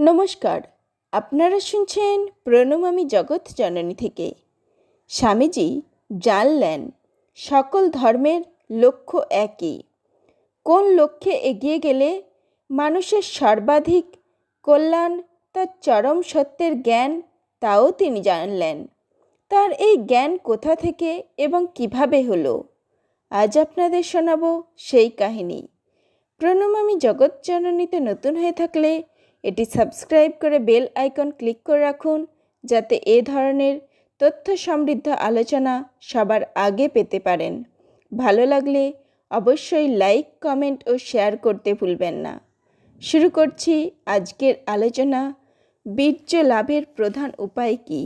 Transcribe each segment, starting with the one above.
নমস্কার। আপনারা শুনছেন প্রণমামী জগৎ জননী থেকে। স্বামীজি জানলেন, সকল ধর্মের লক্ষ্য একই। কোন লক্ষ্যে এগিয়ে গেলে মানুষের সর্বাধিক কল্যাণ তার চরম সত্যের জ্ঞান তাও তিনি জানলেন। তার এই জ্ঞান কোথা থেকে এবং কীভাবে হলো? আজ আপনাদের শোনাব সেই কাহিনী। প্রণমামী জগৎ জননীতে নতুন হয়ে থাকলে এটি সাবস্ক্রাইব করে বেল আইকন ক্লিক করে রাখুন, যাতে এ ধরনের তথ্য সমৃদ্ধ আলোচনা সবার আগে পেতে পারেন। ভালো লাগলে অবশ্যই লাইক কমেন্ট ও শেয়ার করতে ভুলবেন না। শুরু করছি আজকের আলোচনা, বীর্য লাভের প্রধান উপায় কী?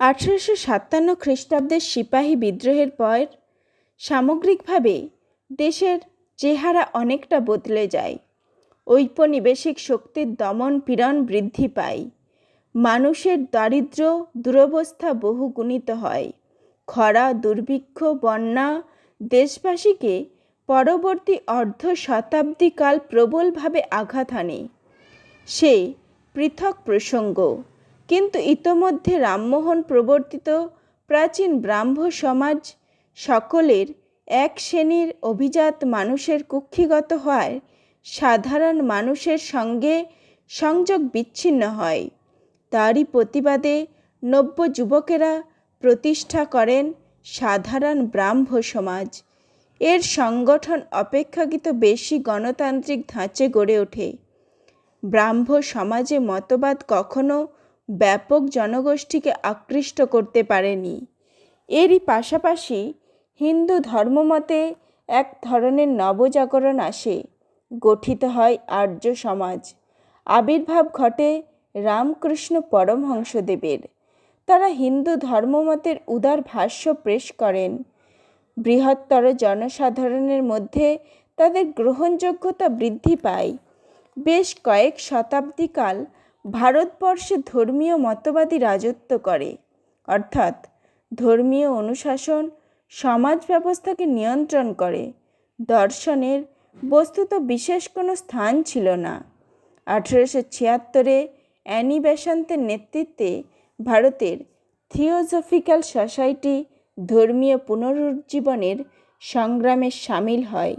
আঠেরোশো সাতান্ন খ্রিস্টাব্দের সিপাহী বিদ্রোহের পর সামগ্রিকভাবে দেশের চেহারা অনেকটা বদলে যায়। ঔপনিবেশিক শক্তির দমন পীড়ন বৃদ্ধি পায়। মানুষের দারিদ্র দুরবস্থা বহুগুণিত হয়। খরা, দুর্ভিক্ষ, বন্যা দেশবাসীকে পরবর্তী অর্ধ শতাব্দীকাল প্রবলভাবে আঘাত হানে। সে পৃথক প্রসঙ্গ। কিন্তু ইতোমধ্যে রামমোহন প্রবর্তিত প্রাচীন ব্রাহ্ম সমাজ সকলের এক শ্রেণির অভিজাত মানুষের কুক্ষিগত হওয়ায় সাধারণ মানুষের সঙ্গে সংযোগ বিচ্ছিন্ন হয়। তারই প্রতিবাদে নব্য যুবকেরা প্রতিষ্ঠা করেন সাধারণ ব্রাহ্ম সমাজ। এর সংগঠন অপেক্ষাকৃত বেশি গণতান্ত্রিক ধাঁচে গড়ে ওঠে। ব্রাহ্ম সমাজে মতবাদ কখনো ব্যাপক জনগোষ্ঠীকে আকৃষ্ট করতে পারেনি। এরই পাশাপাশি হিন্দু ধর্মমতে এক ধরনের নবজাগরণ আসে। গঠিত হয় আর্য সমাজ। আবির্ভাব ঘটে রামকৃষ্ণ পরমহংসদেবের। তারা হিন্দু ধর্মমতের উদার ভাষ্য পেশ করেন। বৃহত্তর জনসাধারণের মধ্যে তাদের গ্রহণযোগ্যতা বৃদ্ধি পায়। বেশ কয়েক শতাব্দীকাল ভারতবর্ষে ধর্মীয় মতবাদী রাজত্ব করে। অর্থাৎ ধর্মীয় অনুশাসন সমাজ ব্যবস্থাকে নিয়ন্ত্রণ করে। দর্শনের বস্তুত বিশেষ কোনো স্থান ছিল না। আঠেরোশো ছিয়াত্তরে অ্যানি বেসান্তের নেতৃত্বে ভারতের থিওজফিক্যাল সোসাইটি ধর্মীয় পুনরুজ্জীবনের সংগ্রামে সামিল হয়।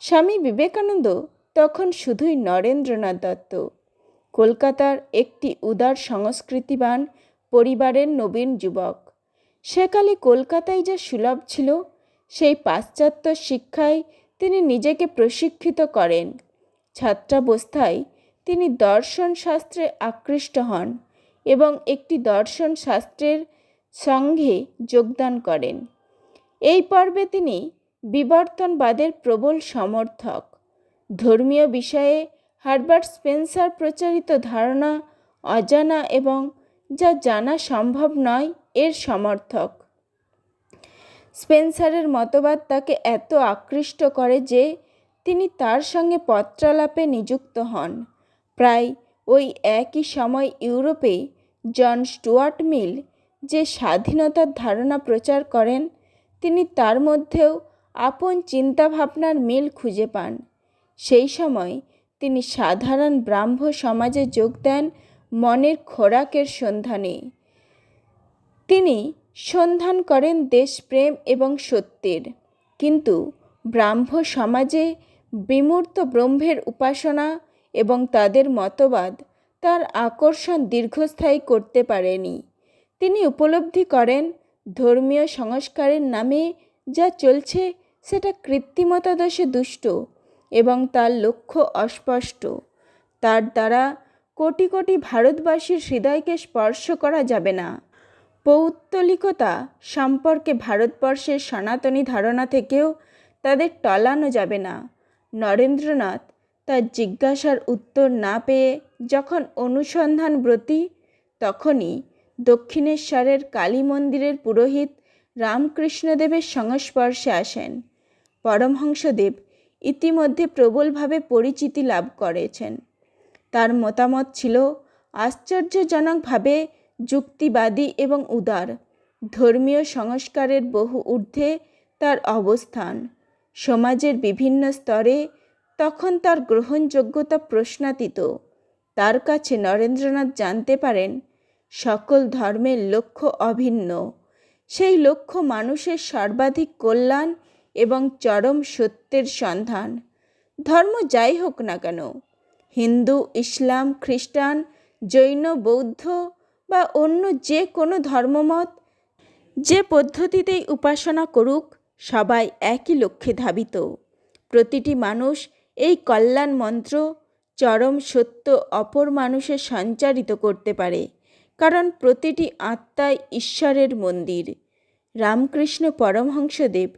স্বামী বিবেকানন্দ তখন শুধুই নরেন্দ্রনাথ দত্ত। কলকাতার একটি উদার সংস্কৃতিবান পরিবারের নবীন যুবক। সেকালে কলকাতায় যা সুলভ ছিল, সেই পাশ্চাত্য শিক্ষায় তিনি নিজেকে প্রশিক্ষিত করেন। ছাত্রাবস্থায় তিনি দর্শন শাস্ত্রে আকৃষ্ট হন এবং একটি দর্শন শাস্ত্রের সঙ্ঘে যোগদান করেন। এই পর্বে তিনি বিবর্তনবাদের প্রবল সমর্থক। ধর্মীয় বিষয়ে হারবার্ট স্পেন্সার প্রচারিত ধারণা অজানা এবং যা জানা সম্ভব নয় এর সমর্থক। স্পেন্সারের মতবাদ তাকে এত আকৃষ্ট করে যে তিনি তার সঙ্গে পত্রালাপে নিযুক্ত হন। প্রায় ওই একই সময় ইউরোপে জন স্টুয়ার্ট মিল যে স্বাধীনতার ধারণা প্রচার করেন, তিনি তার মধ্যেও আপন চিন্তাভাবনার মিল খুঁজে পান। সেই সময় তিনি সাধারণ ব্রাহ্ম সমাজে যোগ দেন মনের খোরাকের সন্ধানে। তিনি সন্ধান করেন দেশপ্রেম এবং সত্যের। কিন্তু ব্রাহ্ম সমাজে বিমূর্ত ব্রহ্মের উপাসনা এবং তাদের মতবাদ তার আকর্ষণ দীর্ঘস্থায়ী করতে পারেনি। তিনি উপলব্ধি করেন ধর্মীয় সংস্কারের নামে যা চলছে সেটা কৃত্রিমতা দোষে দুষ্ট এবং তার লক্ষ্য অস্পষ্ট। তার দ্বারা কোটি কোটি ভারতবাসীর হৃদয়কে স্পর্শ করা যাবে না। পৌত্তলিকতা সম্পর্কে ভারতবর্ষের সনাতনী ধারণা থেকেও তাদের টলানো যাবে না। নরেন্দ্রনাথ তার জিজ্ঞাসার উত্তর না পেয়ে যখন অনুসন্ধানব্রতী তখনই দক্ষিণেশ্বরের কালী মন্দিরের পুরোহিত রামকৃষ্ণদেবের সংস্পর্শে আসেন। পরমহংসদেব ইতিমধ্যে প্রবলভাবে পরিচিতি লাভ করেছেন। তার মতামত ছিল আশ্চর্যজনকভাবে যুক্তিবাদী এবং উদার। ধর্মীয় সংস্কারের বহু ঊর্ধ্বে তার অবস্থান। সমাজের বিভিন্ন স্তরে তখন তার গ্রহণযোগ্যতা প্রশ্নাতীত। তার কাছে নরেন্দ্রনাথ জানতে পারেন, সকল ধর্মের লক্ষ্য অভিন্ন। সেই লক্ষ্য মানুষের সর্বাধিক কল্যাণ এবং চরম সত্যের সন্ধান। ধর্ম যাই হোক না কেন, হিন্দু, ইসলাম, খ্রিস্টান, জৈন, বৌদ্ধ বা অন্য যে কোনো ধর্মমত যে পদ্ধতিতেই উপাসনা করুক, সবাই একই লক্ষ্যে ধাবিত। প্রতিটি মানুষ এই কল্যাণ মন্ত্র, চরম সত্য অপর মানুষে সঞ্চারিত করতে পারে, কারণ প্রতিটি আত্মাই ঈশ্বরের মন্দির। রামকৃষ্ণ পরমহংসদেব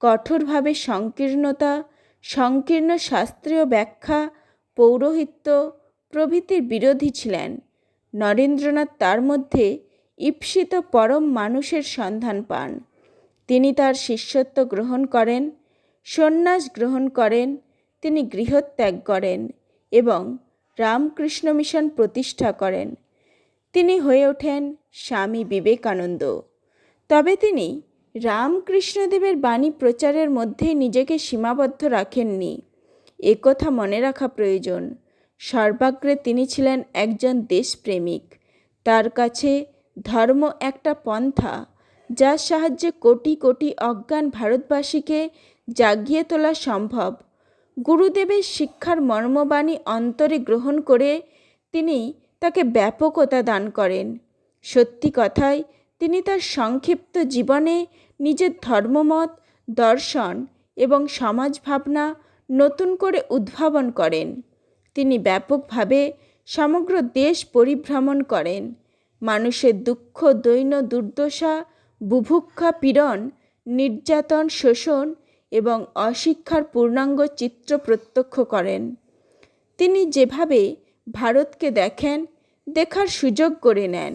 কঠোরভাবে সংকীর্ণতা, সংকীর্ণ শাস্ত্রীয় ব্যাখ্যা, পৌরোহিত্য প্রভৃতির বিরোধী ছিলেন। নরেন্দ্রনাথ তার মধ্যে ঈপ্সিত পরম মানুষের সন্ধান পান। তিনি তার শিষ্যত্ব গ্রহণ করেন, সন্ন্যাস গ্রহণ করেন, তিনি গৃহত্যাগ করেন এবং রামকৃষ্ণ মিশন প্রতিষ্ঠা করেন। তিনি হয়ে ওঠেন স্বামী বিবেকানন্দ। তবে তিনি রামকৃষ্ণদেবের বাণী প্রচারের মধ্যেই নিজেকে সীমাবদ্ধ রাখেননি। একথা মনে রাখা প্রয়োজন। সর্বাগ্রে তিনি ছিলেন একজন দেশপ্রেমিক। তার কাছে ধর্ম একটা পন্থা, যার সাহায্যে কোটি কোটি অজ্ঞান ভারতবাসীকে জাগিয়ে তোলা সম্ভব। গুরুদেবের শিক্ষার মর্মবাণী অন্তরে গ্রহণ করে তিনি তাকে ব্যাপকতা দান করেন। সত্যি কথায়, তিনি তার সংক্ষিপ্ত জীবনে নিজের ধর্মমত, দর্শন এবং সমাজ ভাবনা নতুন করে উদ্ভাবন করেন। তিনি ব্যাপকভাবে সমগ্র দেশ পরিভ্রমণ করেন। মানুষের দুঃখ দৈন্য দুর্দশা, বুভুক্ষা পীড়ন, নির্যাতন শোষণ এবং অশিক্ষার পূর্ণাঙ্গ চিত্র প্রত্যক্ষ করেন। তিনি যেভাবে ভারতকে দেখেন, দেখার সুযোগ করে নেন।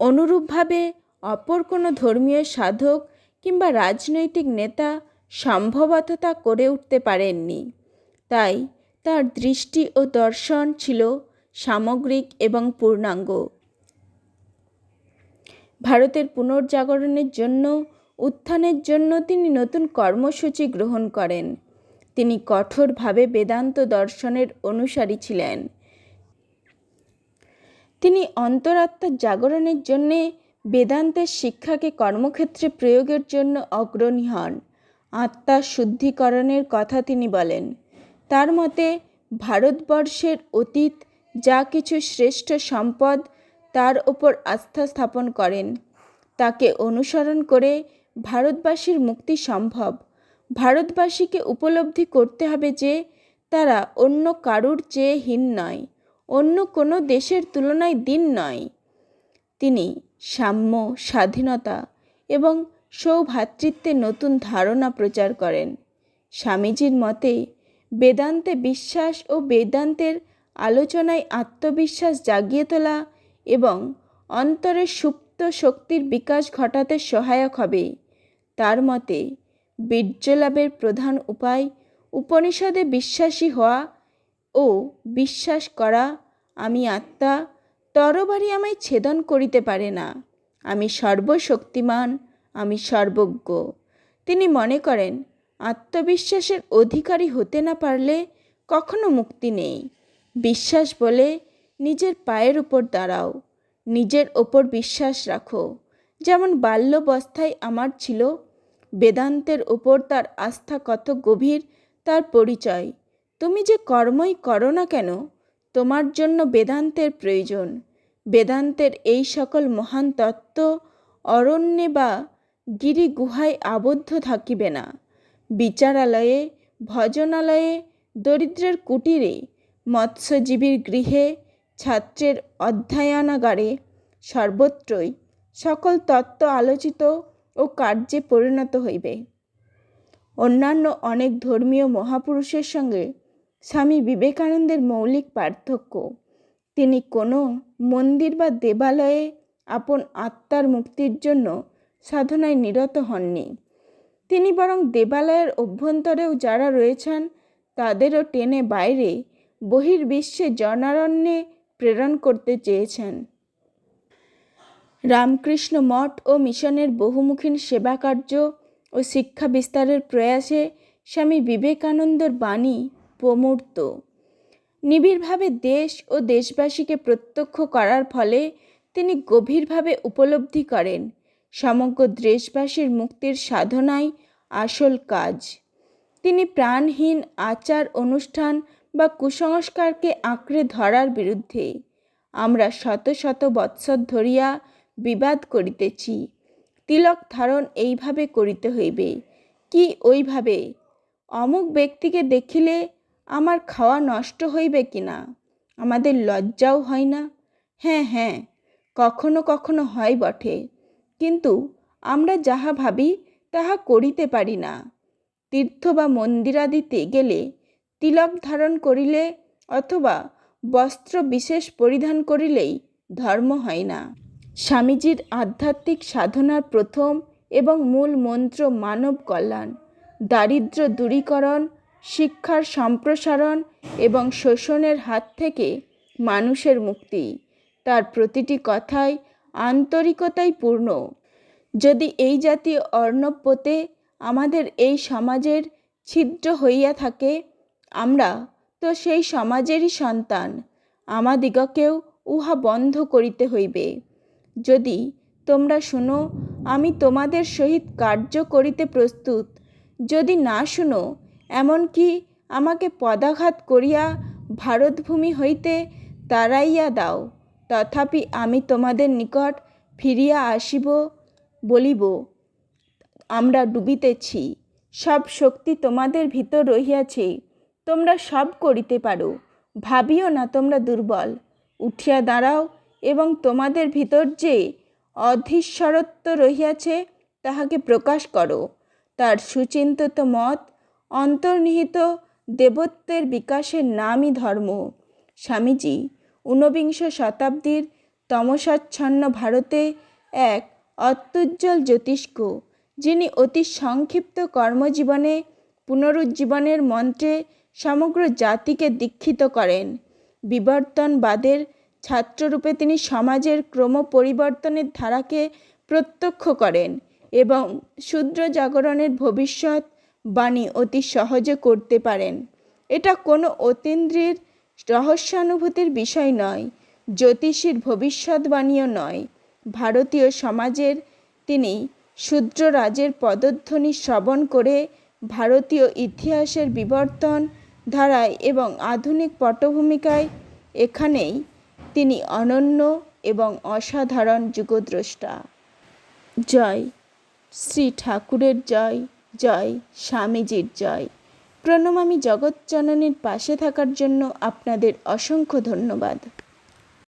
অনুরূপভাবে অপর কোনো ধর্মীয় সাধক কিংবা রাজনৈতিক নেতা সম্ভবত তা করে উঠতে পারেননি। তাই তার দৃষ্টি ও দর্শন ছিল সামগ্রিক এবং পূর্ণাঙ্গ। ভারতের পুনর্জাগরণের জন্য, উত্থানের জন্য তিনি নতুন কর্মসূচি গ্রহণ করেন। তিনি কঠোরভাবে বেদান্ত দর্শনের অনুসারী ছিলেন। তিনি অন্তরাত্মার জাগরণের জন্যে বেদান্তের শিক্ষাকে কর্মক্ষেত্রে প্রয়োগের জন্য অগ্রণী হন। আত্মার শুদ্ধিকরণের কথা তিনি বলেন। তার মতে, ভারতবর্ষের অতীত যা কিছু শ্রেষ্ঠ সম্পদ, তার ওপর আস্থা স্থাপন করেন। তাকে অনুসরণ করে ভারতবাসীর মুক্তি সম্ভব। ভারতবাসীকে উপলব্ধি করতে হবে যে, তারা অন্য কারুর চেয়ে হীন নয়, অন্য কোনো দেশের তুলনায় দিন নয়। তিনি সাম্য, স্বাধীনতা এবং সৌভ্রাতৃত্বের নতুন ধারণা প্রচার করেন। স্বামীজির মতে বেদান্তে বিশ্বাস ও বেদান্তের আলোচনায় আত্মবিশ্বাস জাগিয়ে তোলা এবং অন্তরের সুপ্ত শক্তির বিকাশ ঘটাতে সহায়ক হবে। তার মতে, বীর্যলাভের প্রধান উপায় উপনিষদে বিশ্বাসী হওয়া ও বিশ্বাস করা, আমি আত্মা, তরবারি আমায় ছেদন করিতে পারে না। আমি সর্বশক্তিমান, আমি সর্বজ্ঞ। তিনি মনে করেন আত্মবিশ্বাসের অধিকারী হতে না পারলে কখনো মুক্তি নেই। বিশ্বাস বলে নিজের পায়ের উপর দাঁড়াও। নিজের ওপর বিশ্বাস রাখো। যেমন বাল্যবস্থায় আমার ছিল, বেদান্তের ওপর তার আস্থা কত গভীর তার পরিচয়। তুমি যে কর্মই করো না কেন, তোমার জন্য বেদান্তের প্রয়োজন। বেদান্তের এই সকল মহান তত্ত্ব অরণ্যে বা গিরি গুহায় আবদ্ধ থাকিবে না। বিচারালয়ে, ভজনালয়ে, দরিদ্রের কুটিরে, মৎস্যজীবীর গৃহে, ছাত্রের অধ্যয়নাগারে সর্বত্রই সকল তত্ত্ব আলোচিত ও কার্যে পরিণত হইবে। অন্যান্য অনেক ধর্মীয় মহাপুরুষের সঙ্গে স্বামী বিবেকানন্দের মৌলিক পার্থক্য, তিনি কোনো মন্দির বা দেবালয়ে আপন আত্মার মুক্তির জন্য সাধনায় নিরত হননি। তিনি বরং দেবালয়ের অভ্যন্তরেও যারা রয়েছেন, তাদেরও টেনে বাইরে বহির্বিশ্বে জনারণ্যে প্রেরণ করতে চেয়েছেন। রামকৃষ্ণ মঠ ও মিশনের বহুমুখী সেবা কার্য ও শিক্ষা বিস্তারের প্রয়াসে স্বামী বিবেকানন্দর বাণী প্রমূর্ত। নিবিড়ভাবে দেশ ও দেশবাসীকে প্রত্যক্ষ করার ফলে তিনি গভীরভাবে উপলব্ধি করেন। সমগ্র দেশবাসীর মুক্তির সাধনাই আসল কাজ। তিনি প্রাণহীন আচার অনুষ্ঠান বা কুসংস্কারকে আঁকড়ে ধরার বিরুদ্ধে আমরা শত শত বৎসর ধরিয়া বিবাদ করিতেছি। তিলক ধারণ এইভাবে করিতে হইবে? কি ওইভাবে অমুক ব্যক্তিকে দেখিলে আমার খাওয়া নষ্ট হইবে কি না আমাদের লজ্জাও হয় না? হ্যাঁ হ্যাঁ কখনো কখনো হয় বটে। কিন্তু আমরা যাহা ভাবি, তাহা করিতে পারি না। তীর্থ বা মন্দিরাদিতে গেলে তিলক ধারণ করিলে অথবা বস্ত্র বিশেষ পরিধান করিলেই ধর্ম হয় না। স্বামীজির আধ্যাত্মিক সাধনার প্রথম এবং মূল মন্ত্র মানব কল্যাণ, দারিদ্র দূরীকরণ, শিক্ষার সম্প্রসারণ এবং শোষণের হাত থেকে মানুষের মুক্তি। তার প্রতিটি কথাই আন্তরিকতাই পূর্ণ। যদি এই জাতীয় অর্ণব পোতে আমাদের এই সমাজের ছিদ্র হইয়া থাকে, আমরা তো সেই সমাজেরই সন্তান, আমাদিগকেও উহা বন্ধ করিতে হইবে। যদি তোমরা শুনো, আমি তোমাদের সহিত কার্য করিতে প্রস্তুত, যদি না শুনো, এমনকি আমাকে পদাঘাত করিয়া ভারতভূমি হইতে তাড়াইয়া দাও। তথাপি আমি তোমাদের নিকট ফিরিয়া আসিব বলিব, আমরা ডুবিতেছি, সব শক্তি তোমাদের ভিতর রহিয়াছে, তোমরা সব করিতে পারো, ভাবিও না তোমরা দুর্বল, উঠিয়া দাঁড়াও এবং তোমাদের ভিতর যে অধীশ্বরত্ব রহিয়াছে তাহাকে প্রকাশ করো, তার সুচিন্তিত মত অন্তর্নিহিত দেবত্বের বিকাশের নামই ধর্ম। স্বামীজি ঊনবিংশ শতাব্দীর তমসাচ্ছন্ন ভারতে এক অত্যুজ্জ্বল জ্যোতিষ্ক, যিনি অতি সংক্ষিপ্ত কর্মজীবনে, পুনরুজ্জীবনের মন্ত্রে সমগ্র জাতিকে দীক্ষিত করেন। বিবর্তনবাদের ছাত্ররূপে তিনি সমাজের ক্রম পরিবর্তনের ধারাকে প্রত্যক্ষ করেন এবং শূদ্র জাগরণের ভবিষ্যৎ বাণী অতি সহজে করতে পারেন। এটা কোনো অতীন্দ্রির রহস্যানুভূতির বিষয় নয়, জ্যোতিষীর ভবিষ্যৎবাণীও নয়। ভারতীয় সমাজের তিনি শূদ্র রাজের পদধ্বনি শ্রবণ করে ভারতীয় ইতিহাসের বিবর্তন ধারায় এবং আধুনিক পটভূমিকায় এখানেই তিনি অনন্য এবং অসাধারণ যুগদ্রষ্টা। জয়। শ্রী ঠাকুরের জয়। জয় স্বামীজির জয়। প্রণমামী জগৎজননীর পাশে থাকার জন্য আপনাদের অসংখ্য ধন্যবাদ।